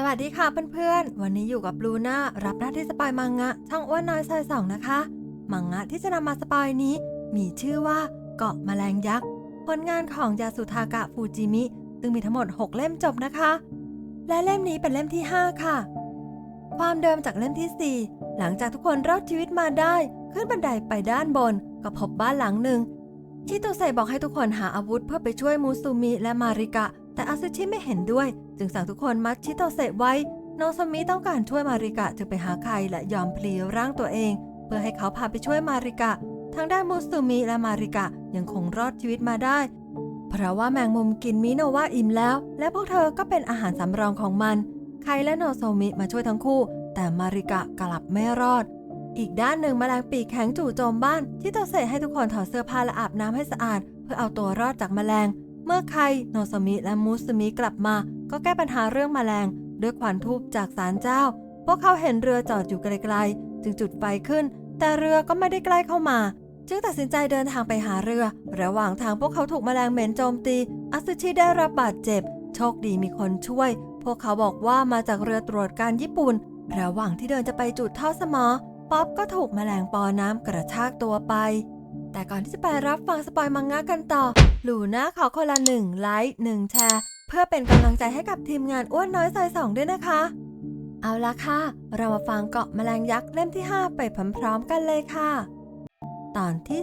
สวัสดีค่ะเพื่อนๆ วันนี้อยู่กับลูน่ารับหน้าที่สปอยมังงะ ช่องอ้วนน้อยซอยสองนะคะ มังงะที่จะนำมาสปอยนี้ มีชื่อว่าเกาะแมลงยักษ์ ผลงานของยาสุทากะฟูจิมิ ซึ่งมีทั้งหมด 6 เล่มจบนะคะ และเล่มนี้เป็นเล่มที่ 5 ค่ะ ความเดิมจากเล่มทีสี่4 หลังจากทุกคนรอดชีวิตมาได้ ขึ้นบันไดไปด้านบน ก็พบบ้านหลังหนึ่งชิโตเซบอกให้ทุกคนหาอาวุธเพื่อไปช่วยมูซูมิและมาริกะ แต่อาซึชิไม่เห็นด้วย จึงสั่งทุกคนมัดชิโตเซไว้โนซามิต้องการช่วยมาริกะจึงไปหาใครและยอมพลีร่างตัวเอง เพื่อให้เขาพาไปช่วยมาริกะ ทางด้านมูซูมิและมาริกะยังคงรอดชีวิตมาได้ เพราะว่าแมงมุมกินมิโนว่าอิ่มแล้ว และพวกเธอก็เป็นอาหารสำรองของมันไคและโนโซมิมาช่วยทั้งคู่ แต่มาริกะกลับไม่รอด อีกด้านหนึ่งแมลงปีกแข็งจู่โจมบ้าน ที่โตเซให้ทุกคนถอดเสื้อผ้าและอาบน้ำให้สะอาด เพื่อเอาตัวรอดจากแมลง เมื่อไคโนโซมิและมูสมิกลับมา ก็แก้ปัญหาเรื่องแมลง ด้วยควันทูบจากศาลเจ้า พวกเขาเห็นเรือจอดอยู่ไกลๆ จึงจุดไฟขึ้น แต่เรือก็ไม่ได้ใกล้เข้ามา จึงตัดสินใจเดินทางไปหาเรือ ระหว่างทางพวกเขาถูกแมลงเหม็นโจมตีอาซึชิได้รับบาดเจ็บ โชคดีมีคนช่วย พวกเขาบอกว่ามาจากเรือตรวจการญี่ปุ่น ระหว่างที่เดินจะไปจุดท่อสมอ ป๊อปก็ถูกแมลงปอน้ำกระชากตัวไป แต่ก่อนที่จะไปรับฟังสปอยมังงะกันต่อ หลูน่าขอคนละหนึ่งไลค์หนึ่งแชร์ เพื่อเป็นกำลังใจให้กับทีมงานอ้วนน้อยซอยสองด้วยนะคะ เอาละค่ะ เรามาฟังเกาะแมลงยักษ์เล่มที่ 5 ไปพร้อมๆกันเลยค่ะ ตอนที่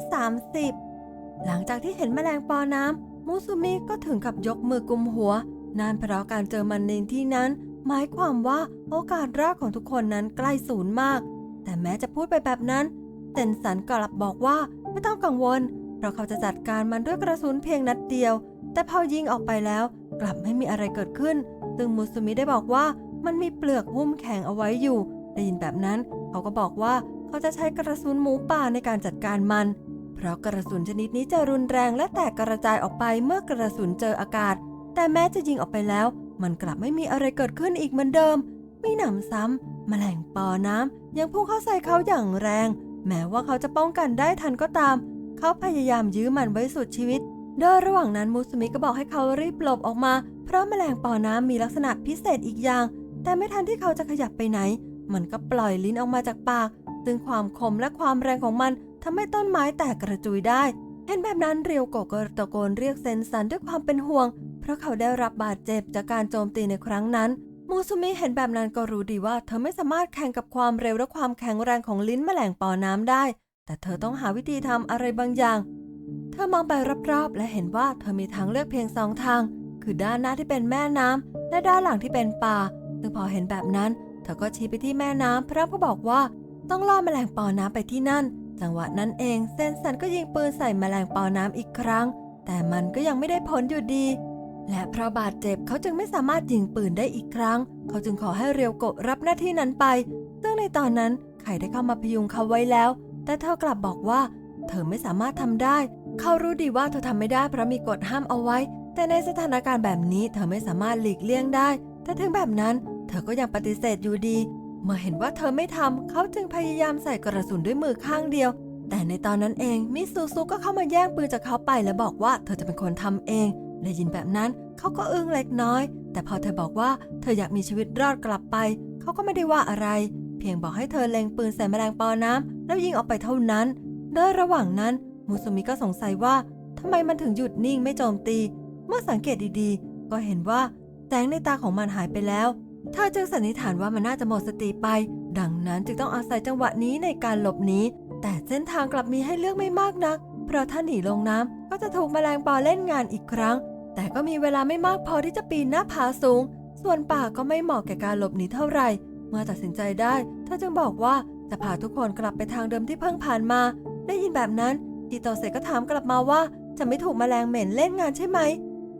30 หลังจากที่เห็นแมลงปอน้ำมูซูมิก็ถึงกับยกมือกุมหัวนานเพราะการเจอมันในที่นั้น หมายความว่าโอกาสรอดของทุกคนนั้นใกล้ศูนย์มาก แต่แม้จะพูดไปแบบนั้นเซนสันกลับบอกว่า ไม่ต้องกังวล เพราะเขาจะจัดการมันด้วยกระสุนเพียงนัดเดียว แต่พอยิงออกไปแล้ว กลับไม่มีอะไรเกิดขึ้น ซึ่งมูซูมิได้บอกว่ามันมีเปลือกหุ้มแข็งเอาไว้อยู่ ได้ยินแบบนั้น เขาก็บอกว่าเขาจะใช้กระสุนหมูป่าในการจัดการมัน เพราะกระสุนชนิดนี้จะรุนแรงและแตกกระจายออกไปเมื่อกระสุนเจออากาศ แต่แม้จะยิงออกไปแล้ว มันกลับไม่มีอะไรเกิดขึ้นอีกเหมือนเดิมมีหนำซ้ำแมลงปอน้ำยังพุ่งเข้าใส่เขาอย่างแรง แม้ว่าเขาจะป้องกันได้ทันก็ตาม เขาพยายามยื้อมันไว้สุดชีวิต โดยระหว่างนั้นมูสมิก็บอกให้เขารีบหลบออกมา เพราะแมลงปอน้ำมีลักษณะพิเศษอีกอย่าง แต่ไม่ทันที่เขาจะขยับไปไหน มันก็ปล่อยลิ้นออกมาจากปาก ซึ่งความคมและความแรงของมันทำให้ต้นไม้แตกกระจุยได้ เห็นแบบนั้นเรียวโกะก็ตะโกนเรียกเซนสันด้วยความเป็นห่วง เพราะเขาได้รับบาดเจ็บจากการโจมตีในครั้งนั้น มูซุมิเห็นแบบนั้นก็รู้ดีว่า เธอไม่สามารถแข่งกับความเร็วและความแข็งแรงของลิ้นแมลงปอน้ำได้ แต่เธอต้องหาวิธีทำอะไรบางอย่าง เธอมองไปรอบๆ และเห็นว่าเธอมีทางเลือกเพียงสองทาง คือด้านหน้าที่เป็นแม่น้ำและด้านหลังที่เป็นป่าซึ่งพอเห็นแบบนั้น เธอก็ชี้ไปที่แม่น้ำพร้อมก็บอกว่า ต้องล่อแมลงปอน้ำไปที่นั่น จังหวะนั้นเองเซนสันก็ยิงปืนใส่แมลงปอน้ำอีกครั้ง แต่มันก็ยังไม่ได้ผลอยู่ดี และเพราะบาดเจ็บเขาจึงไม่สามารถยิงปืนได้อีกครั้ง เขาจึงขอให้เรียวโกะรับหน้าที่นั้นไป ซึ่งในตอนนั้นไข่ได้เข้ามาพยุงเขาไว้แล้ว แต่เธอกลับบอกว่า เธอไม่สามารถทำได้ เขารู้ดีว่าเธอทำไม่ได้เพราะมีกฎห้ามเอาไว้ แต่ในสถานการณ์แบบนี้เธอไม่สามารถหลีกเลี่ยงได้ แต่ถึงแบบนั้นเธอก็ยังปฏิเสธอยู่ดี เมื่อเห็นว่าเธอไม่ทำเขาจึงพยายามใส่กระสุนด้วยมือข้างเดียว แต่ในตอนนั้นเองมิซูซุก็เข้ามาแย่งปืนจากเขาไปและบอกว่าเธอจะเป็นคนทำเอง ได้ยินแบบนั้นเขาก็อึ้งเล็กน้อย แต่พอเธอบอกว่าเธออยากมีชีวิตรอดกลับไป เขาก็ไม่ได้ว่าอะไร เพียงบอกให้เธอเล็งปืนใส่แมลงปอน้ำแล้วยิงออกไปเท่านั้นโดยระหว่างนั้นมูซุมิก็สงสัยว่าทำไมมันถึงหยุดนิ่งไม่โจมตี เมื่อสังเกตดีๆ ก็เห็นว่าแสงในตาของมันหายไปแล้วเธอจึงสันนิษฐานว่ามันน่าจะหมดสติไป ดังนั้นจึงต้องอาศัยจังหวะนี้ในการหลบหนีแต่เส้นทางกลับมีให้เลือกไม่มากนัก เพราะถ้าหนีลงน้ำก็จะถูกแมลงปอเล่นงานอีกครั้ง แต่ก็มีเวลาไม่มากพอที่จะปีนหน้าผาสูง ส่วนป่าก็ไม่เหมาะแก่การหลบหนีเท่าไหร่ เมื่อตัดสินใจได้ เธอจึงบอกว่าจะพาทุกคนกลับไปทางเดิมที่เพิ่งผ่านมา ได้ยินแบบนั้นจิโตเซก็ถามกลับมาว่า จะไม่ถูกแมลงเหม็นเล่นงานใช่ไหม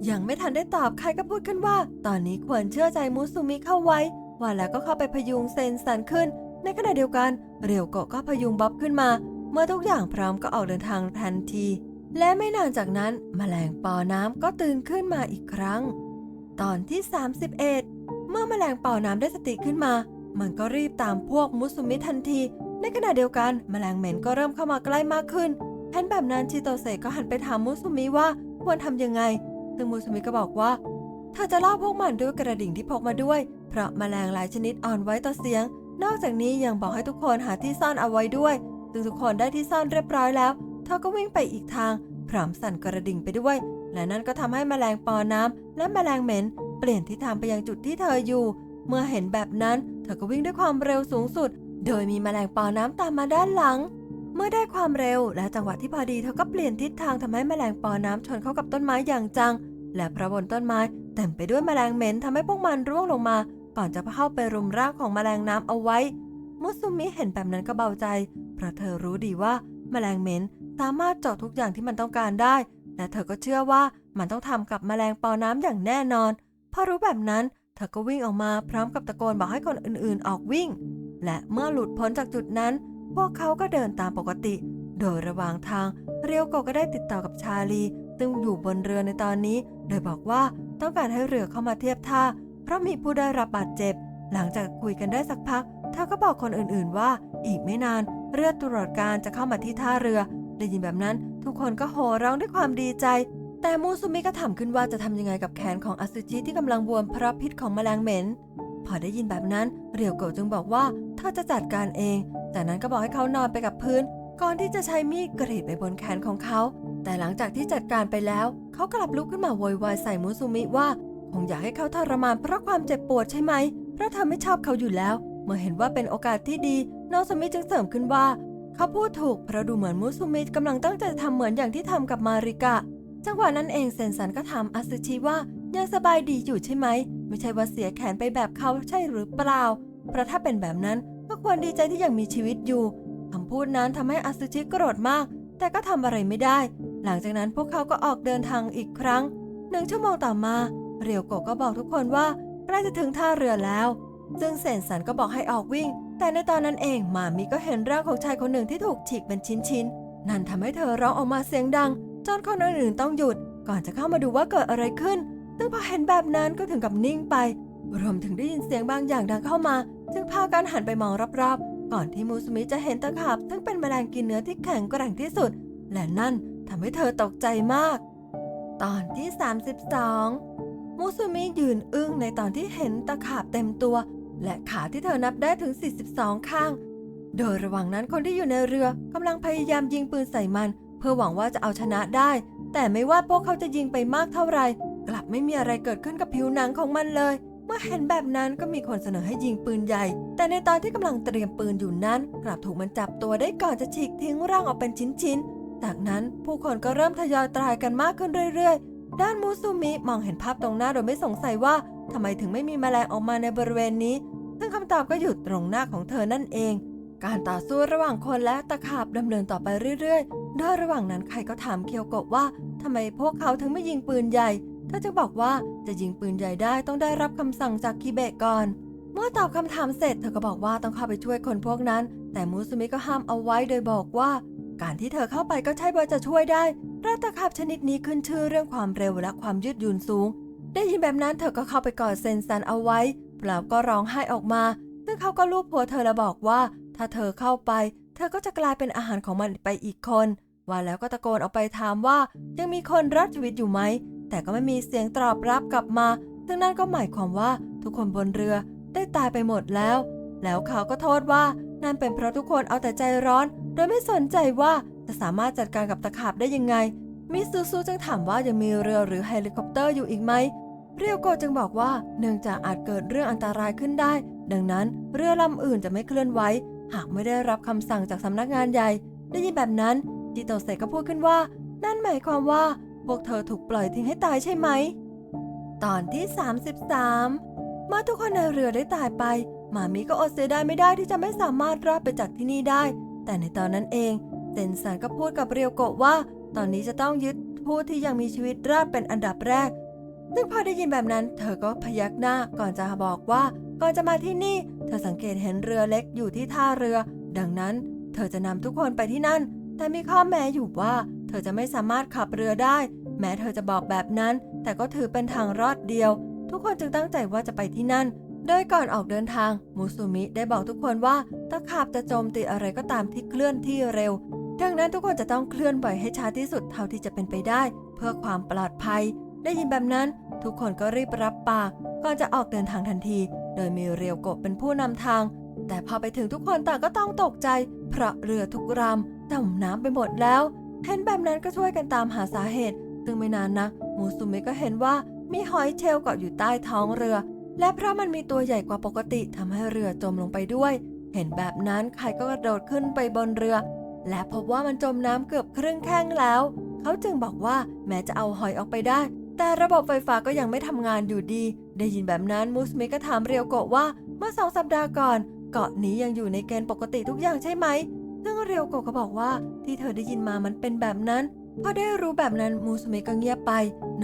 ยังไม่ทันได้ตอบใครก็พูดขึ้นว่า ตอนนี้ควรเชื่อใจมูซูมิเข้าไว้ ว่าแล้วก็เข้าไปพยุงเซนสันขึ้น ในขณะเดียวกัน เรียวโกะก็พยุงบ๊อบขึ้นมา เมื่อทุกอย่างพร้อมก็ออกเดินทางทันที และไม่นานจากนั้นแมลงปอน้ำก็ตื่นขึ้นมาอีกครั้ง ตอนที่ 31 เมื่อแมลงปอน้ำได้สติขึ้นมา มันก็รีบตามพวกมุสุมิทันที ในขณะเดียวกันแมลงเหม็นก็เริ่มเข้ามาใกล้มากขึ้นเห็นแบบนั้นชิโตเซก็หันไปถามมุสุมิว่าควรทำยังไง ซึ่งมุสุมิก็บอกว่าเธอจะล่อพวกมันด้วยกระดิ่งที่พกมาด้วย เพราะแมลงหลายชนิดอ่อนไว้ต่อเสียง นอกจากนี้ยังบอกให้ทุกคนหาที่ซ่อนเอาไว้ด้วยซึ่งทุกคนได้ที่ซ่อนเรียบร้อยแล้ว เธอก็วิ่งไปอีกทาง พร้อมสั่นกระดิ่งไปด้วย และนั่นก็ทำให้แมลงปอน้ำและแมลงเหม็น เปลี่ยนทิศทางไปยังจุดที่เธออยู่ เมื่อเห็นแบบนั้น เธอก็วิ่งด้วยความเร็วสูงสุด โดยมีแมลงปอน้ำตามมาด้านหลัง เมื่อได้ความเร็วและจังหวะที่พอดีเธอก็เปลี่ยนทิศทางทำให้แมลงปอน้ำชนเข้ากับต้นไม้อย่างจัง และพระบนต้นไม้เต็มไปด้วยแมลงเหม็นทำให้พวกมันร่วงลงมา ก่อนจะเข้าไปรุมร่างของแมลงน้ำเอาไว้ มุสุมิเห็นแบบนั้นก็เบาใจ เพราะเธอรู้ดีว่าแมลงเหม็น สามารถเจาะทุกอย่างที่มันต้องการได้ และเธอก็เชื่อว่ามันต้องทำกับแมลงปอน้ำอย่างแน่นอน พอรู้แบบนั้น เธอก็วิ่งออกมาพร้อมกับตะโกนบอกให้คนอื่นๆ ออกวิ่ง และเมื่อหลุดพ้นจากจุดนั้น พวกเขาก็เดินตามปกติ โดยระหว่างทาง เรียวโกก็ได้ติดต่อกับชาลี ซึ่งอยู่บนเรือในตอนนี้ โดยบอกว่าต้องการให้เรือเข้ามาเทียบท่า เพราะมีผู้ได้รับบาดเจ็บ หลังจากคุยกันได้สักพัก เธอก็บอกคนอื่นๆว่า อีกไม่นาน เรือตรวจการจะเข้ามาที่ท่าเรือ ได้ยินแบบนั้นทุกคนก็โห่ร้องด้วยความดีใจ แต่มูซุมิก็ถามขึ้นว่าจะทำยังไงกับแขนของอสุจิที่กำลังบวมเพราะพิษของแมลงเหม็น พอได้ยินแบบนั้นเรียวโกะจึงบอกว่าเธอจะจัดการเอง จากนั้นก็บอกให้เขานอนไปกับพื้น ก่อนที่จะใช้มีดกรีดไปบนแขนของเขา แต่หลังจากที่จัดการไปแล้ว เขากลับลุกขึ้นมาโวยวายใส่มูซุมิว่าคงอยากให้เขาทรมานเพราะความเจ็บปวดใช่ไหม เพราะเธอไม่ชอบเขาอยู่แล้ว เมื่อเห็นว่าเป็นโอกาสที่ดีน้องสมิจึงเสริมขึ้นว่า เขาพูดถูกเพราะดูเหมือนมูซุมิกำลังตั้งใจทำเหมือนอย่างที่ทำกับมาริกะ จังหวะนั้นเองเซนสันก็ถามอาซึชิว่ายังสบายดีอยู่ใช่ไหม ไม่ใช่ว่าเสียแขนไปแบบเขาใช่หรือเปล่า เพราะถ้าเป็นแบบนั้นก็ควรดีใจที่ยังมีชีวิตอยู่คำพูดนั้นทำให้อาซึชิโกรธมาก แต่ก็ทำอะไรไม่ได้ หลังจากนั้นพวกเขาก็ออกเดินทางอีกครั้งหนึ่งชั่วโมงต่อมา เรียวโกะก็บอกทุกคนว่าใกล้จะถึงท่าเรือแล้ว ซึ่งเซนสันก็บอกให้ออกวิ่ง แต่ในตอนนั้นเองมามีก็เห็นร่างของชายคนหนึ่งที่ถูกฉีกเป็นชิ้นๆ นั่นทำให้เธอร้องออกมาเสียงดัง จนคนอื่นๆต้องหยุด ก่อนจะเข้ามาดูว่าเกิดอะไรขึ้น ซึ่งพอเห็นแบบนั้นก็ถึงกับนิ่งไป รวมถึงได้ยินเสียงบางอย่างดังเข้ามา จึงพากันหันไปมองรอบๆ ก่อนที่มูสมิจะเห็นตะขาบ ซึ่งเป็นแมลงกินเนื้อที่แข็งแกร่งที่สุด และนั่นทำให้เธอตกใจมาก ตอนที่ 32มูซูมิยืนอึ้งในตอนที่เห็นตะขาบเต็มตัว และขาที่เธอนับได้ถึง 42 ข้าง โดยระหว่างนั้นคนที่อยู่ในเรือกำลังพยายามยิงปืนใส่มัน เพื่อหวังว่าจะเอาชนะได้ แต่ไม่ว่าพวกเขาจะยิงไปมากเท่าไหร่กลับไม่มีอะไรเกิดขึ้นกับผิวหนังของมันเลย เมื่อเห็นแบบนั้นก็มีคนเสนอให้ยิงปืนใหญ่ แต่ในตอนที่กำลังเตรียมปืนอยู่นั้น กลับถูกมันจับตัวได้ก่อนจะฉีกทิ้งร่างออกเป็นชิ้นๆ จากนั้นผู้คนก็เริ่มทยอยตายกันมากขึ้นเรื่อยๆ ด้านมูซูมิมองเห็นภาพตรงหน้าโดยไม่สงสัยว่า ทำไมถึงไม่มีแมลงออกมาในบริเวณนี้ ซึ่งคำตอบก็อยู่ตรงหน้าของเธอนั่นเอง การต่อสู้ระหว่างคนและตะขาบดำเนินต่อไปเรื่อยๆ โดยระหว่างนั้นใครก็ถามเคียวโกะว่าทำไมพวกเขาถึงไม่ยิงปืนใหญ่ เธอจึงบอกว่าจะยิงปืนใหญ่ได้ต้องได้รับคำสั่งจากคิเบะก่อน เมื่อตอบคำถามเสร็จเธอก็บอกว่าต้องเข้าไปช่วยคนพวกนั้น แต่มูซุมิก็ห้ามเอาไว้โดยบอกว่า การที่เธอเข้าไปก็ใช่ว่าจะช่วยได้ราตะขาบชนิดนี้ขึ้นชื่อเรื่องความเร็วและความยืดหยุ่นสูง ได้ยินแบบนั้นเธอก็เข้าไปกอดเซนซันเอาไว้แล้วก็ร้องไห้ออกมา ซึ่งเขาก็ลูบหัวเธอและบอกว่า ถ้าเธอเข้าไป เธอก็จะกลายเป็นอาหารของมันไปอีกคน ว่าแล้วก็ตะโกนออกไปถามว่า ยังมีคนรอดชีวิตอยู่ไหม แต่ก็ไม่มีเสียงตอบรับกลับมา ซึ่งนั่นก็หมายความว่าทุกคนบนเรือได้ตายไปหมดแล้ว แล้วเขาก็โทษว่านั่นเป็นเพราะทุกคนเอาแต่ใจร้อน โดยไม่สนใจว่าจะสามารถจัดการกับตะขาบได้ยังไงมิซูซูจึงถามว่ายังมีเรือหรือเฮลิคอปเตอร์อยู่อีกไหม เรียวโกะจึงบอกว่าเนื่องจากอาจเกิดเรื่องอันตรายขึ้นได้ ดังนั้นเรือลำอื่นจะไม่เคลื่อนไหวหากไม่ได้รับคำสั่งจากสำนักงานใหญ่ ได้ยินแบบนั้นจิโตเซก็พูดขึ้นว่า นั่นหมายความว่าพวกเธอถูกปล่อยทิ้งให้ตายใช่ไหม ตอนที่ 33 เมื่อทุกคนในเรือได้ตายไปหมามิก็อดเสียดายไม่ได้ที่จะไม่สามารถรอดไปจากที่นี่ได้ แต่ในตอนนั้นเองเซนสันก็พูดกับเรียวโกะว่า ตอนนี้จะต้องยึดผู้ที่ยังมีชีวิตรอดเป็นอันดับแรก ซึ่งพอได้ยินแบบนั้น เธอก็พยักหน้าก่อนจะบอกว่า ก่อนจะมาที่นี่ เธอสังเกตเห็นเรือเล็กอยู่ที่ท่าเรือ ดังนั้น เธอจะนำทุกคนไปที่นั่น แต่มีข้อแม้อยู่ว่า เธอจะไม่สามารถขับเรือได้ แม้เธอจะบอกแบบนั้น แต่ก็ถือเป็นทางรอดเดียว ทุกคนจึงตั้งใจว่าจะไปที่นั่น โดยก่อนออกเดินทาง มูซูมิได้บอกทุกคนว่าตะขาบจะโจมตีอะไรก็ตามที่เคลื่อนที่เร็ว ดังนั้นทุกคนจะต้องเคลื่อนไหวให้ช้าที่สุดเท่าที่จะเป็นไปได้ เพื่อความปลอดภัย ได้ยินแบบนั้น ทุกคนก็รีบรับปากก่อนจะออกเดินทางทันที โดยมีเรียวโกะเป็นผู้นำทาง แต่พอไปถึงทุกคนต่างก็ต้องตกใจ เพราะเรือทุกลำจมน้ำไปหมดแล้ว เห็นแบบนั้นก็ช่วยกันตามหาสาเหตุ ซึ่งไม่นานนักมูซุเมะก็เห็นว่ามีหอยเชลล์เกาะอยู่ใต้ท้องเรือ และเพราะมันมีตัวใหญ่กว่าปกติทำให้เรือจมลงไปด้วย เห็นแบบนั้นใครก็กระโดดขึ้นไปบนเรือ และพบว่ามันจมน้ำเกือบครึ่งแข้งแล้ว เขาจึงบอกว่าแม้จะเอาหอยออกไปได้ แต่ระบบไฟฟ้าก็ยังไม่ทำงานอยู่ดี ได้ยินแบบนั้นมูสเมก็ถามเรียวโกะว่าเมื่อสองสัปดาห์ก่อน เกาะนี้ยังอยู่ในเกณฑ์ปกติทุกอย่างใช่ไหม ซึ่งเรียวโกะก็บอกว่าที่เธอได้ยินมามันเป็นแบบนั้น พอได้รู้แบบนั้นมูสเมก็เงียบไป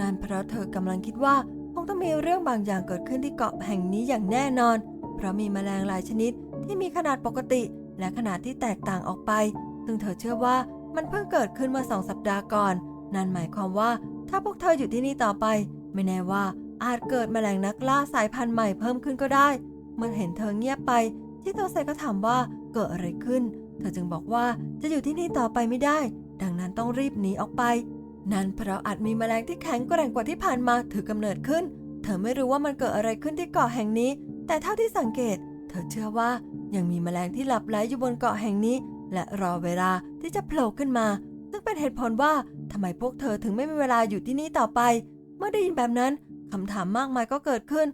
นั่นเพราะเธอกำลังคิดว่าคงต้องมีเรื่องบางอย่างเกิดขึ้นที่เกาะแห่งนี้อย่างแน่นอน เพราะมีแมลงหลายชนิดที่มีขนาดปกติ และขนาดที่แตกต่างออกไป ซึ่งเธอเชื่อว่ามันเพิ่งเกิดขึ้นเมื่อสองสัปดาห์ก่อน นั่นหมายความว่า ถ้าพวกเธออยู่ที่นี่ต่อไป ไม่แน่ว่าอาจเกิดแมลงนักล่าสายพันธุ์ใหม่เพิ่มขึ้นก็ได้ เมื่อเห็นเธอเงียบไป ชิโตเซก็ถามว่าเกิดอะไรขึ้น เธอจึงบอกว่าจะอยู่ที่นี่ต่อไปไม่ได้ ดังนั้นต้องรีบหนีออกไป นั่นเพราะอาจมีแมลงที่แข็งแกร่งกว่าที่ผ่านมาถือกำเนิดขึ้น เธอไม่รู้ว่ามันเกิดอะไรขึ้นที่เกาะแห่งนี้ แต่เท่าที่สังเกต เธอเชื่อว่ายังมีแมลงที่หลับไหลอยู่บนเกาะแห่งนี้ และรอเวลาที่จะโผล่ขึ้นมา ซึ่งเป็นเหตุผลว่า ทำไมพวกเธอถึงไม่มีเวลาอยู่ที่นี่ต่อไป เมื่อได้ยินแบบนั้นคำถามมากมายก็เกิดขึ้น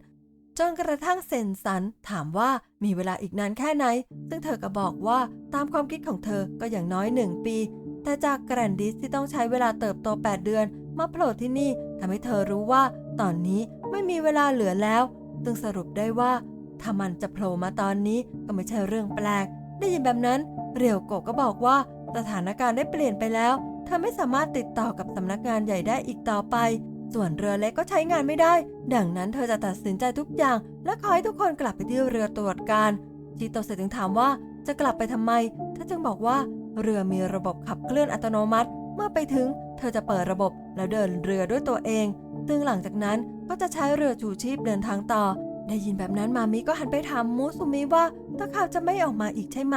จนกระทั่งเซนสันถามว่ามีเวลาอีกนานแค่ไหน ซึ่งเธอก็บอกว่าตามความคิดของเธอก็อย่างน้อยหนึ่งปี แต่จากแกรนดิสที่ต้องใช้เวลาเติบโต 8 เดือน มาโผล่ที่นี่ทำให้เธอรู้ว่า ตอนนี้ไม่มีเวลาเหลือแล้ว ซึ่งสรุปได้ว่าถ้ามันจะโผล่มาตอนนี้ก็ไม่ใช่เรื่องแปลก ได้ยินแบบนั้น เรียวโกก็บอกว่าสถานการณ์ได้เปลี่ยนไปแล้ว เธอไม่สามารถติดต่อกับสำนักงานใหญ่ได้อีกต่อไป ส่วนเรือเล็กก็ใช้งานไม่ได้ ดังนั้นเธอจะตัดสินใจทุกอย่าง และขอให้ทุกคนกลับไปที่เรือตรวจการชิโตเซจึงถามว่าจะกลับไปทำไม เธอจึงบอกว่าเรือมีระบบขับเคลื่อนอัตโนมัติ เมื่อไปถึง เธอจะเปิดระบบแล้วเดินเรือด้วยตัวเอง ซึ่งหลังจากนั้นก็จะใช้เรือชูชีพเดินทางต่อ ได้ยินแบบนั้นมามิก็หันไปถามมูซุมิว่าตะขาบจะไม่ออกมาอีกใช่ไหม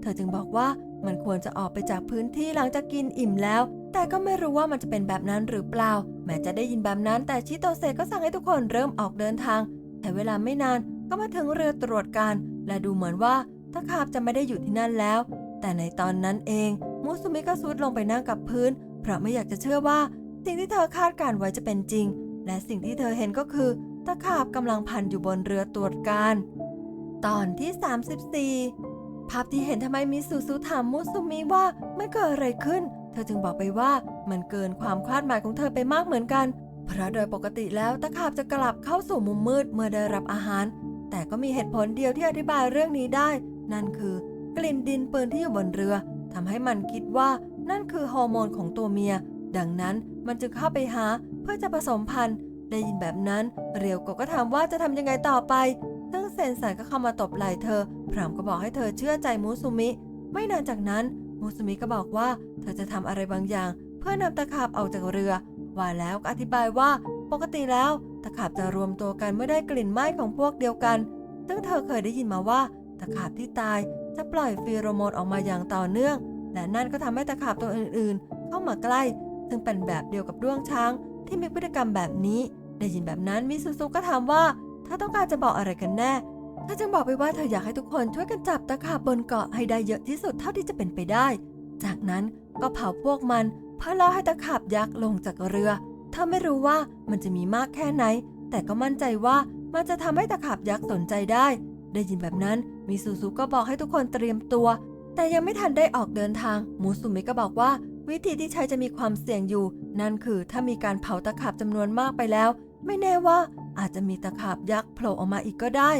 เธอจึงบอกว่า มันควรจะออกไปจากพื้นที่หลังจากกินอิ่มแล้ว แต่ก็ไม่รู้ว่ามันจะเป็นแบบนั้นหรือเปล่า แม้จะได้ยินแบบนั้นแต่ชิโตเซก็สั่งให้ทุกคนเริ่มออกเดินทางแต่เวลาไม่นานก็มาถึงเรือตรวจการ และดูเหมือนว่าตะขาบจะไม่ได้อยู่ที่นั่นแล้ว แต่ในตอนนั้นเองมูซุมิก็ซุดลงไปนั่งกับพื้น เพราะไม่อยากจะเชื่อว่า สิ่งที่เธอคาดการไว้จะเป็นจริง และสิ่งที่เธอเห็นก็คือ ตะขาบกำลังพันอยู่บนเรือตรวจการ ตอนที่ 34 ภาพที่เห็นทำไมมิสุสุถามมุสุมิว่ามันเกิดอะไรขึ้น เธอจึงบอกไปว่ามันเกินความคาดหมายของเธอไปมากเหมือนกัน เพราะโดยปกติแล้วตะขาบจะกลับเข้าสู่มุมมืดเมื่อได้รับอาหาร แต่ก็มีเหตุผลเดียวที่อธิบายเรื่องนี้ได้ นั่นคือกลิ่นดินปืนที่อยู่บนเรือทำให้มันคิดว่านั่นคือฮอร์โมนของตัวเมีย ดังนั้นมันจึงเข้าไปหาเพื่อจะผสมพันธุ์ ได้ยินแบบนั้น เรียวโกก็ถามว่าจะทำยังไงต่อไปซึ่งเซนสันก็เข้ามาตบไหล่เธอ พร้อมก็บอกให้เธอเชื่อใจมูซุมิ ไม่นานจากนั้นมูซุมิก็บอกว่า เธอจะทำอะไรบางอย่าง เพื่อนำตะขาบออกจากเรือ ว่าแล้วก็อธิบายว่าปกติแล้วตะขาบจะรวมตัวกันเมื่อได้กลิ่นไหม้ของพวกเดียวกัน ซึ่งเธอเคยได้ยินมาว่าตะขาบที่ตายจะปล่อยฟีโรโมนออกมาอย่างต่อเนื่อง และนั่นก็ทำให้ตะขาบตัวอื่นๆ เข้ามาใกล้ ซึ่งเป็นแบบเดียวกับด้วงช้าง ที่มีพฤติกรรมแบบนี้ ได้ยินแบบนั้นมิซูซุก็ถามว่าเธอต้องการจะบอกอะไรกันแน่ เธอจึงบอกไปว่าเธออยากให้ทุกคนช่วยกันจับตะขาบบนเกาะให้ได้เยอะที่สุดเท่าที่จะเป็นไปได้ จากนั้นก็เผาพวกมันเพื่อล่อให้ตะขาบยักษ์ลงจากเรือ เธอไม่รู้ว่ามันจะมีมากแค่ไหน แต่ก็มั่นใจว่ามันจะทำให้ตะขาบยักษ์สนใจได้ ได้ยินแบบนั้นมิซูซุก็บอกให้ทุกคนเตรียมตัว แต่ยังไม่ทันได้ออกเดินทางมูซุมิก็บอกว่า วิธีที่ใช้จะมีความเสี่ยงอยู่ นั่นคือถ้ามีการเผาตะขาบจำนวนมากไปแล้ว ไม่แน่ว่าอาจจะมีตะขาบยักษ์โผล่ออกมาอีกก็ได้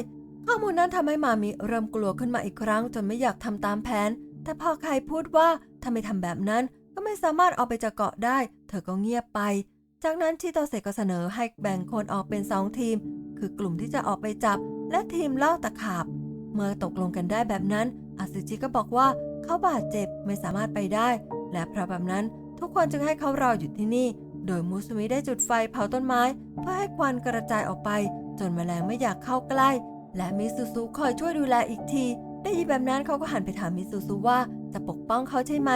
ข้อมูลนั้นทำให้มามิเริ่มกลัวขึ้นมาอีกครั้งจนไม่อยากทำตามแผน แต่พอใครพูดว่าถ้าไม่ทำแบบนั้น ก็ไม่สามารถออกไปจากเกาะได้ เธอก็เงียบไป จากนั้นชิโตเซก็เสนอให้แบ่งคนออกเป็นสองทีม คือกลุ่มที่จะออกไปจับ และทีมล่อตะขาบ เมื่อตกลงกันได้แบบนั้น อาซึจิก็บอกว่าเขาบาดเจ็บไม่สามารถไปได้ และเพราะแบบนั้นทุกคนจึงให้เขารออยู่ที่นี่ โดยมูสมิได้จุดไฟเผาต้นไม้ เพื่อให้ควันกระจายออกไป จนแมลงไม่อยากเข้าใกล้ และมิซูซุคอยช่วยดูแลอีกที ได้ยินแบบนั้นเขาก็หันไปถามมิซูซุว่าจะปกป้องเขาใช่ไหม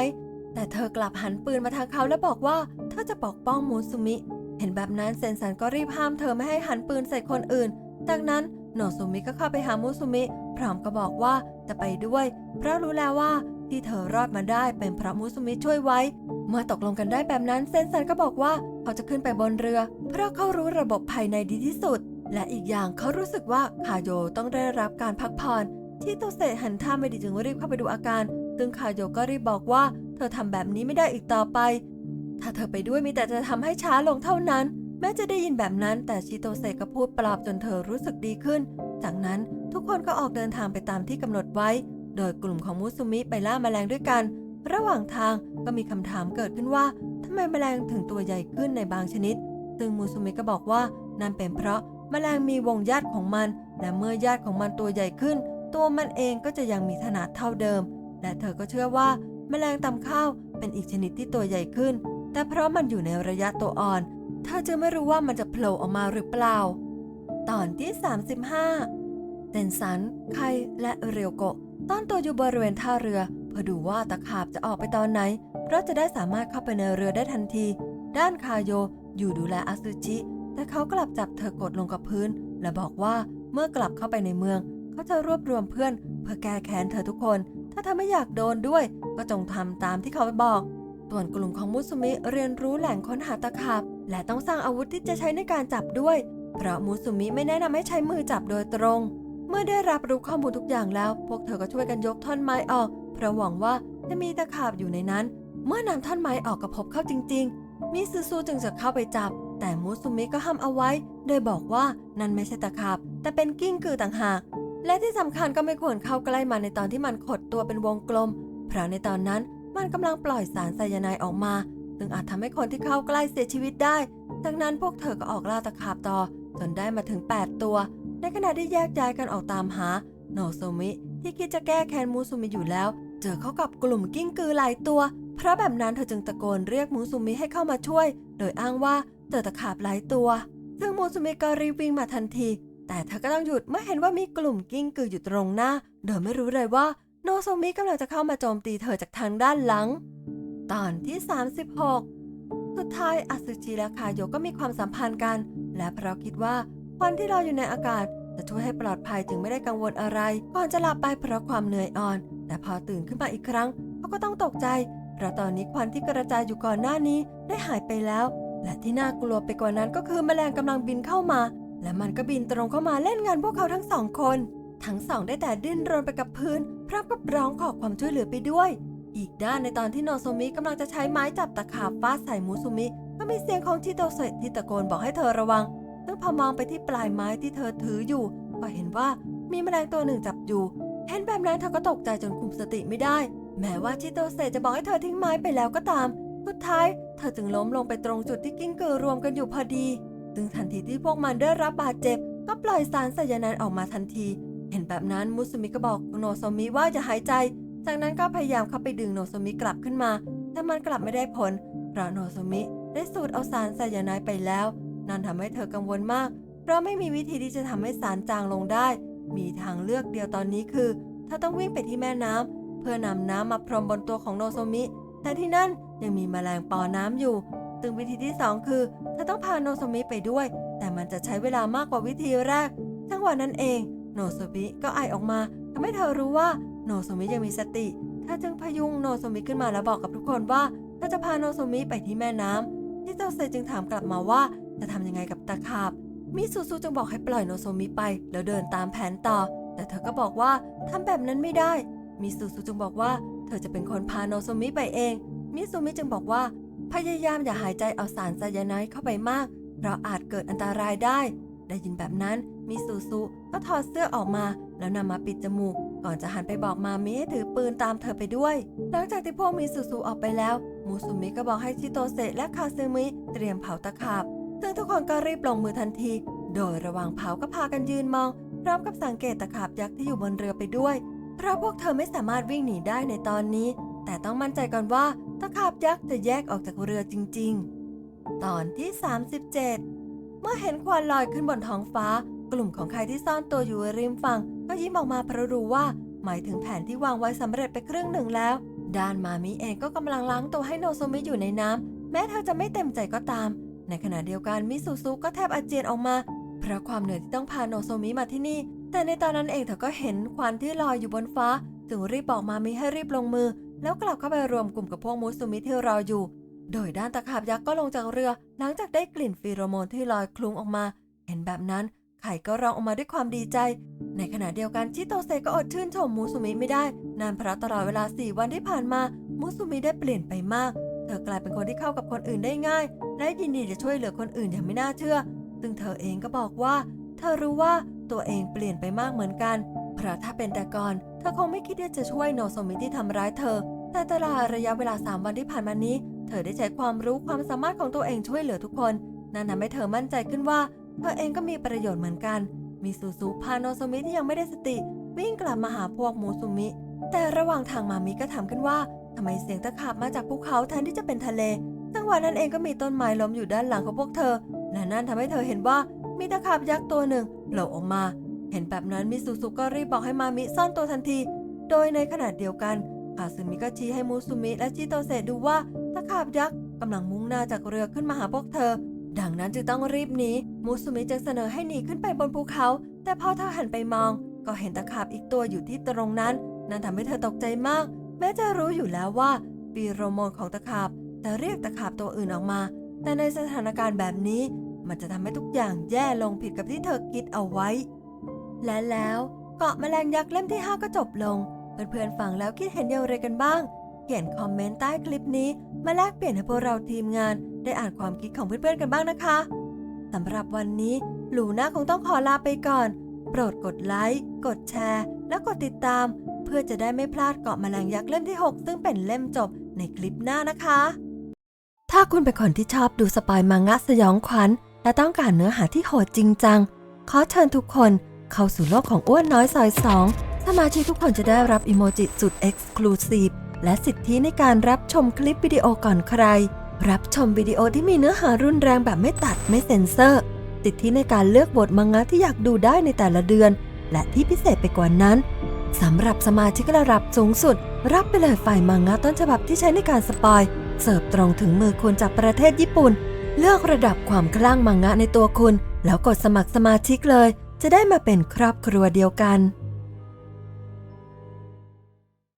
แต่เธอกลับหันปืนมาทางเขาและบอกว่าเธอจะปกป้องมูซุมิ เห็นแบบนั้นเซนสันก็รีบห้ามเธอไม่ให้หันปืนใส่คนอื่น จากนั้นโนซุมิก็เข้าไปหามุซุมิ พร้อมก็บอกว่าจะไปด้วย เพราะรู้แล้วว่าที่เธอรอดมาได้เป็นเพราะมุซุมิช่วยไว้ เมื่อตกลงกันได้แบบนั้นเซนซันก็บอกว่าเขาจะขึ้นไปบนเรือ เพราะเขารู้ระบบภายในดีที่สุด และอีกอย่างเขารู้สึกว่าคาโยต้องได้รับการพักผ่อน ที่โตเซหันท่าไม่ดีจึงรีบเข้าไปดูอาการ ซึ่งคาโยก็รีบบอกว่า เธอทำแบบนี้ไม่ได้อีกต่อไป ถ้าเธอไปด้วยมีแต่จะทำให้ช้าลงเท่านั้น แม้จะได้ยินแบบนั้น แต่ชิโตเซก็พูดปลอบจนเธอรู้สึกดีขึ้น จากนั้นทุกคนก็ออกเดินทางไปตามที่กำหนดไว้ โดยกลุ่มของมุสุมิไปล่าแมลงด้วยกัน ระหว่างทางก็มีคำถามเกิดขึ้นว่าทำไมแมลงถึงตัวใหญ่ขึ้นในบางชนิด ซึ่งมุสุมิก็บอกว่านั่นเป็นเพราะ แมลงมีวงญาติของมัน และเมื่อญาติของมันตัวใหญ่ขึ้น ตัวมันเองก็จะยังมีขนาดเท่าเดิม และเธอก็เชื่อว่า แมลงตำข้าวเป็นอีกชนิดที่ตัวใหญ่ขึ้น แต่เพราะมันอยู่ในระยะตัวอ่อน เธอจึงไม่รู้ว่ามันจะโผล่ออกมาหรือเปล่า ตอนที่ 35เซนสัน ไคและเรียวโกะต้อนตัวอยู่บริเวณท่าเรือเพื่อดูว่าตะขาบจะออกไปตอนไหน เพราะจะได้สามารถเข้าไปในเรือได้ทันที ด้านคาโยอยู่ดูแลอาซึจิ แต่เขากลับจับเธอกดลงกับพื้น และบอกว่าเมื่อกลับเข้าไปในเมือง เขาจะรวบรวมเพื่อน เพื่อแก้แค้นเธอทุกคน ถ้าเธอไม่อยากโดนด้วย ก็จงทำตามที่เขาบอกส่วนกลุ่มของมุสุมิเรียนรู้แหล่งค้นหาตะขาบ และต้องสร้างอาวุธที่จะใช้ในการจับด้วย เพราะมุสุมิไม่แนะนำให้ใช้มือจับโดยตรง เมื่อได้รับรู้ข้อมูลทุกอย่างแล้ว พวกเธอก็ช่วยกันยกท่อนไม้ออก เพราะหวังว่าจะมีตะขาบอยู่ในนั้น เมื่อนำท่อนไม้ออกกระพบเข้าจริง ๆ มิซูซูจึงจะเข้าไปจับ แต่มุสุมิก็ห้ามเอาไว้ โดยบอกว่านั่นไม่ใช่ตะขาบ แต่เป็นกิ้งกือต่างหาก และที่สำคัญก็ไม่ควรเข้าใกล้มันในตอนที่มันขดตัวเป็นวงกลม เพราะในตอนนั้นมันกำลังปล่อยสารไซยาไนด์ออกมา ซึ่งอาจทำให้คนที่เข้าใกล้เสียชีวิตได้ดังนั้นพวกเธอก็ออกล่าตะขาบต่อ จนได้มาถึง 8 ตัว ในขณะที่แยกย้ายกันออกตามหา โนโซมิที่คิดจะแก้แค้นมูซุมิอยู่แล้ว เจอเข้ากับกลุ่มกิ้งกือหลายตัว เพราะแบบนั้นเธอจึงตะโกนเรียกมูซุมิให้เข้ามาช่วย โดยอ้างว่าเจอตะขาบหลายตัว ซึ่งมูซุมิก็รีบวิ่งมาทันที แต่เธอก็ต้องหยุดเมื่อเห็นว่ามีกลุ่มกิ้งกืออยู่ตรงหน้า โดยไม่รู้เลยว่าโนโซมิกำลังจะเข้ามาโจมตีเธอจากทางด้านหลัง ตอนที่ 36 สุดท้ายอาซึจิและคาโยก็มีความสัมพันธ์กัน และเพราะคิดว่าควันที่ลอยอยู่ในอากาศ จะช่วยให้ปลอดภัยจึงไม่ได้กังวลอะไร ก่อนจะหลับไปเพราะความเหนื่อยอ่อน แต่พอตื่นขึ้นมาอีกครั้งเขาก็ต้องตกใจ เพราะตอนนี้ควันที่กระจายอยู่ก่อนหน้านี้ได้หายไปแล้ว และที่น่ากลัวไปกว่านั้นก็คือแมลงกำลังบินเข้ามา และมันก็บินตรงเข้ามาเล่นงานพวกเขาทั้งสองคน ทั้งสองได้แต่ดิ้นรนไปกับพื้นพร้อมกับร้องขอความช่วยเหลือไปด้วย อีกด้านในตอนที่โนโซมิกำลังจะใช้ไม้จับตะขาบฟาดใส่มูซุมิก็มีเสียงของชิโตเซะที่ตะโกนบอกให้เธอระวังซึ่งพอมองไปที่ปลายไม้ที่เธอถืออยู่ ก็เห็นว่ามีแมลงตัวหนึ่งจับอยู่ เห็นแบบนั้นเธอก็ตกใจจนคุมสติไม่ได้ แม้ว่าชิโตเซจะบอกให้เธอทิ้งไม้ไปแล้วก็ตาม สุดท้ายเธอจึงล้มลงไปตรงจุดที่กิ้งกือรวมกันอยู่พอดี ซึ่งทันทีที่พวกมันได้รับบาดเจ็บ ก็ปล่อยสารไซยาไนด์ออกมาทันที เห็นแบบนั้นมุสุมิก็บอกโนโซมิว่าจะหายใจ จากนั้นก็พยายามเข้าไปดึงโนโซมิกลับขึ้นมา แต่มันกลับไม่ได้ผล เพราะโนโซมิได้สูดเอาสารไซยาไนด์ไปแล้ว นั่นทำให้เธอกังวลมาก เพราะไม่มีวิธีที่จะทำให้สารจางลงได้ มีทางเลือกเดียวตอนนี้คือเธอต้องวิ่งไปที่แม่น้ำเพื่อนำน้ำมาพรมบนตัวของโนโซมิ แต่ที่นั่นยังมีแมลงปอน้ำอยู่ ซึ่งวิธีที่สองคือเธอต้องพาโนโซมิไปด้วย แต่มันจะใช้เวลามากกว่าวิธีแรกจังวะนั้นเอง โนโซมิก็ไอออกมาทำให้เธอรู้ว่าโนโซมิยังมีสติเธอจึงพยุงโนโซมิขึ้นมาแล้วบอกกับทุกคนว่าเธอจะพาโนโซมิไปที่แม่น้ำที่เจ้าเซจึงถามกลับมาว่าจะทำยังไงกับตะขาบมิซูซูจึงบอกให้ปล่อยโนโซมิไป แล้วเดินตามแผนต่อ แต่เธอก็บอกว่าทำแบบนั้นไม่ได้ มิซูซูจึงบอกว่า เธอจะเป็นคนพาโนโซมิไปเอง มิซูมิจึงบอกว่า พยายามอย่าหายใจเอาสารไซยาไนด์เข้าไปมากเพราะอาจเกิดอันตรายได้ ได้ยินแบบนั้น มิซูซุก็ถอดเสื้อออกมา แล้วนำมาปิดจมูก ก่อนจะหันไปบอกมามิให้ถือปืนตามเธอไปด้วย หลังจากที่พวกมิซูซุออกไปแล้ว มูซุมิก็บอกให้ชิโตเซะและคาซึมิเตรียมเผาตะขาบ ซึ่งทุกคนก็รีบลงมือทันที โดยระหว่างเผาก็พากันยืนมอง พร้อมกับสังเกตตะขาบยักษ์ที่อยู่บนเรือไปด้วย เพราะพวกเธอไม่สามารถวิ่งหนีได้ในตอนนี้ แต่ต้องมั่นใจก่อนว่าตะขาบยักษ์จะแยกออกจากเรือจริง ๆ ตอนที่ 37 เมื่อเห็นควันลอยขึ้นบนท้องฟ้า กลุ่มของใครที่ซ่อนตัวอยู่ริมฝั่ง ก็ยิ้มออกมาเพราะรู้ว่า หมายถึงแผนที่วางไว้สำเร็จไปครึ่งหนึ่งแล้วด้านมามิเองก็กำลังล้างตัวให้โนโซมิอยู่ในน้ำแม้เธอจะไม่เต็มใจก็ตาม ในขณะเดียวกันมิซูซุก็แทบอาเจียนออกมาเพราะความเหนื่อยที่ต้องพาโนโซมิมาที่นี่ แต่ในตอนนั้นเองเธอก็เห็นควันที่ลอยอยู่บนฟ้า จึงรีบบอกมามิให้รีบลงมือ แล้วกลับเข้าไปรวมกลุ่มกับพวกมูสุมิที่รออยู่ โดยด้านตะขาบยักษ์ก็ลงจากเรือ หลังจากได้กลิ่นฟีโรโมนที่ลอยคลุ้งออกมา เห็นแบบนั้นไข่ก็ร้องออกมาด้วยความดีใจ ในขณะเดียวกันชิโตเซก็อดชื่นชมมูสุมิไม่ได้ นานเพราะตลอดเวลา4วันที่ผ่านมามูสุมิได้เปลี่ยนไปมาก เธอกลายเป็นคนที่เข้ากับคนอื่นได้ง่าย และยินดีจะช่วยเหลือคนอื่นอย่างไม่น่าเชื่อ ซึ่งเธอเองก็บอกว่า เธอรู้ว่า ตัวเองเปลี่ยนไปมากเหมือนกัน เพราะถ้าเป็นแต่ก่อนเธอคงไม่คิดที่จะช่วยโนโซมิที่ทำร้ายเธอ แต่ตลอดระยะเวลา 3 วันที่ผ่านมานี้ เธอได้ใช้ความรู้ความสามารถของตัวเองช่วยเหลือทุกคน นั่นทำให้เธอมั่นใจขึ้นว่า เธอเองก็มีประโยชน์เหมือนกัน มีซูซูพาโนโซมิที่ยังไม่ได้สติ วิ่งกลับมาหาพวกมูซุมิ แต่ระหว่างทางมามิก็ถามขึ้นว่าทำไมเสียงตะขาบมาจากภูเขาแทนที่จะเป็นทะเลจังหวะนั้นเองก็มีต้นไม้ล้มอยู่ด้านหลังของพวกเธอ และนั่นทำให้เธอเห็นว่ามีตะขาบยักษ์ตัวหนึ่ง โผล่ออกมา เห็นแบบนั้นมิซูซุก็รีบบอกให้มามิซ่อนตัวทันที โดยในขณะเดียวกันคาซึมิก็ชี้ให้มูซุมิและจิโตเซดูว่าตะขาบยักษ์กำลังมุ่งหน้าจากเรือขึ้นมาหาพวกเธอ ดังนั้นจึงต้องรีบหนีมูซุมิจึงเสนอให้หนีขึ้นไปบนภูเขา แต่พอเธอหันไปมอง ก็เห็นตะขาบอีกตัวอยู่ที่ตรงนั้น นั่นทำให้เธอตกใจมาก แม้จะรู้อยู่แล้วว่าปีโรโมนของตะขาบแต่เรียกตะขาบตัวอื่นออกมา แต่ในสถานการณ์แบบนี้ มันจะทำให้ทุกอย่างแย่ลงผิดกับที่เธอคิดเอาไว้ และแล้วเกาะแมลงยักษ์เล่มที่ 5 ก็จบลง เพื่อนๆฟังแล้วคิดเห็นอย่างไรกันบ้าง เขียนคอมเมนต์ใต้คลิปนี้ มาแลกเปลี่ยนให้พวกเราทีมงาน ได้อ่านความคิดของเพื่อนๆกันบ้างนะคะสำหรับวันนี้หลูน่าคงต้องขอลาไปก่อน โปรดกดไลค์กดแชร์ และกดติดตาม เพื่อจะได้ไม่พลาดเกาะแมลงยักษ์เล่มที่ 6 ซึ่งเป็นเล่มจบในคลิปหน้านะคะ ถ้าคุณเป็นคนที่ชอบดูสปอยมังงะสยองขวัญ และต้องการเนื้อหาที่โหดจริงจัง ขอเชิญทุกคนเข้าสู่โลกของอ้วนน้อยซอยสองสมาชิกทุกคนจะได้รับอิโมจิสุด Exclusive และสิทธิในการรับชมคลิปวิดีโอก่อนใคร รับชมวิดีโอที่มีเนื้อหารุนแรงแบบไม่ตัดไม่เซ็นเซอร์ สิทธิในการเลือกบทมังงะที่อยากดูได้ในแต่ละเดือน และที่พิเศษไปกว่านั้นสำหรับสมาชิกระดับสูงสุด รับไปเลยฝ่ายมังงะต้นฉบับที่ใช้ในการสปอย เสิร์ฟตรงถึงมือคุณจากประเทศญี่ปุ่น เลือกระดับความคลั่งมังงะในตัวคุณ แล้วกดสมัครสมาชิกเลย จะได้มาเป็นครอบครัวเดียวกัน